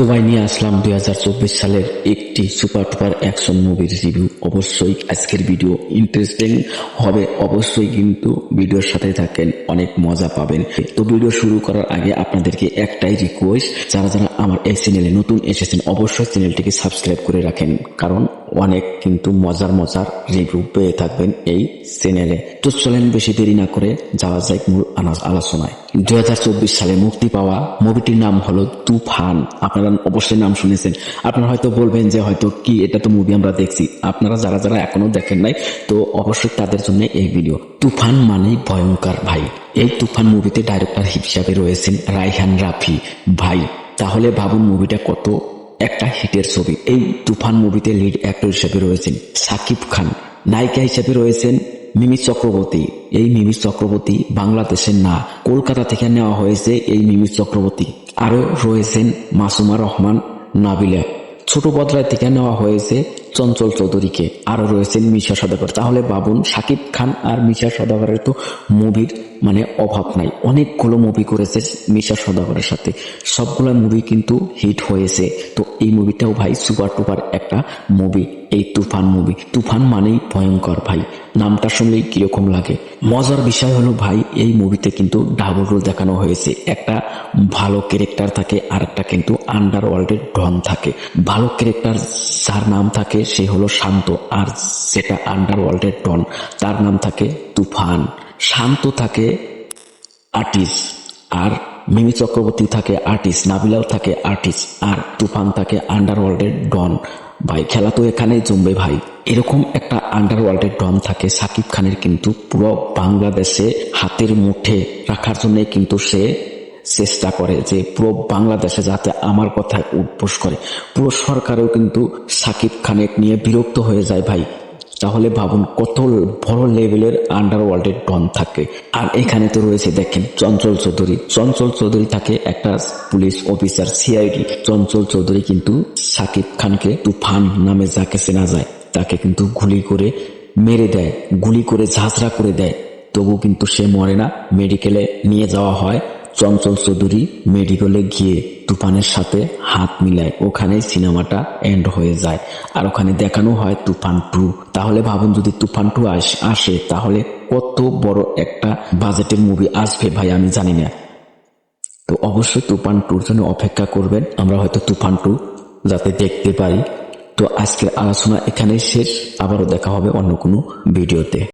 তো ভাই নিয়ে আসলাম দু হাজার চব্বিশ সালের একটি সুপার টুপার অ্যাকশন মুভির রিভিউ। অবশ্যই আজকের ভিডিও ইন্টারেস্টিং হবে, অবশ্যই কিন্তু ভিডিওর সাথে থাকেন, অনেক মজা পাবেন। তো ভিডিও শুরু করার আগে আপনাদেরকে একটাই রিকোয়েস্ট যারা যারা আমার এই চ্যানেলে নতুন এসেছেন, অবশ্যই চ্যানেলটিকে সাবস্ক্রাইব করে রাখেন। কারণ অনেক কিন্তু মজার মজার রিভিউ পেয়ে থাকবেন এই চ্যানেলে তো চলেন বেশি দেরি না করে যাওয়া যায় মূল আলোচনায়। দু হাজার চব্বিশ সালে মুক্তি পাওয়া মুভিটির নাম হলো তুফান। আপনারা অবশ্যই নাম শুনেছেন। আপনারা হয়তো বলবেন যে হয়তো কি এটা তো মুভি আমরা দেখছি। আপনারা যারা যারা এখনও দেখেন নাই, তো অবশ্যই তাদের জন্য এই ভিডিও তুফান মানেই ভয়ঙ্কর ভাই। এই তুফান মুভিতে ডাইরেক্টর হিসাবে রয়েছেন রাইহান রাফি। ভাই, তাহলে ভাবুন মুভিটা কত একটা হিটের ছবি। এই তুফান মুভিতে লিড অ্যাক্টর হিসেবে রয়েছেন সাকিব খান। নায়িকা হিসেবে রয়েছেন মিমি চক্রবর্তী। এই মিমি চক্রবর্তী বাংলাদেশের না, কলকাতা থেকে নেওয়া হয়েছে এই মিমি চক্রবর্তী। আরও রয়েছেন মাসুমা রহমান, নাবিলা। ছোট পদ্রায় থেকে নেওয়া হয়েছে চঞ্চল চৌধুরীকে আরও রয়েছেন মিশা সদাগর। তাহলে বাবুন সাকিব খান আর মিশা সদাগরের তো মুভির মানে অভাব নাই। অনেকগুলো মুভি করেছে মিশা সদাগরের সাথে। সবগুলো মুভি কিন্তু হিট হয়েছে। তো এই মুভিটাও ভাই সুপার টুপার একটা মুভি এই তুফান মুভি তুফান মানেই ভয়ঙ্কর ভাই। নামটা শুনলেই কীরকম লাগে। মজার বিষয় হলো ভাই, এই মুভিতে কিন্তু ডাবল রোল দেখানো হয়েছে। একটা ভালো ক্যারেক্টার থাকে আর একটা কিন্তু আন্ডার ওয়ার্ল্ডের ডন থাকে। ভালো ক্যারেক্টার যার নাম থাকে, সে হলো শান্ত, আর যেটা আন্ডার ওয়ার্ল্ডের ডন তার নাম থাকে তুফান। শান্ত থাকে আর্টিস্ট আর মিমি চক্রবর্তী থাকে আর্টিস্ট নাবিলাও থাকে আর্টিস্ট আর তুফান থাকে আন্ডারওয়ার্ল্ডের ডন ভাই, খেলা তো এখানে জমবে ভাই। এরকম একটা আন্ডারওয়ার্ল্ডের ডন থাকে সাকিব খানের কিন্তু পুরো বাংলাদেশে হাতের মুঠে রাখার জন্যে কিন্তু সে চেষ্টা করে যে পুরো বাংলাদেশে যাতে আমার কথায় উদ্বোস করে। পুরো সরকারেও কিন্তু সাকিব খানের নিয়ে বিরক্ত হয়ে যায় ভাই। তাহলে ভাবুন কত বড় লেভেলের আন্ডারওয়ার্ল্ডের ডন থাকে। আর এখানে তো রয়েছে দেখেন চঞ্চল চৌধুরী। চঞ্চল চৌধুরী থাকে একটা police officer CID Chanchal Chowdhury কিন্তু সাকিব খানকে তুফান নামে যাকে চেনা যায়, তাকে কিন্তু গুলি করে মেরে দেয়, গুলি করে ঝাঁঝরা করে দেয়। তবু কিন্তু সে মরে না। মেডিকেলে নিয়ে যাওয়া হয়। চঞ্চল চৌধুরী মেডিকেলে গিয়ে তুফানের সাথে হাত মিলায়। ওখানে সিনেমাটা এন্ড হয়ে যায়। আর ওখানে দেখানো হয় তুফান টু। তাহলে ভাবুন, যদি তুফান টু আসে তাহলে কত বড় একটা বাজেটের মুভি আসবে ভাই, আমি জানি না। তো অবশ্যই তুফান টুর জন্য অপেক্ষা করবেন। আমরা হয়তো তুফান টু যাতে দেখতে পারি। তো আজকের আলোচনা এখানেই শেষ। আবারও দেখা হবে অন্য কোনো ভিডিওতে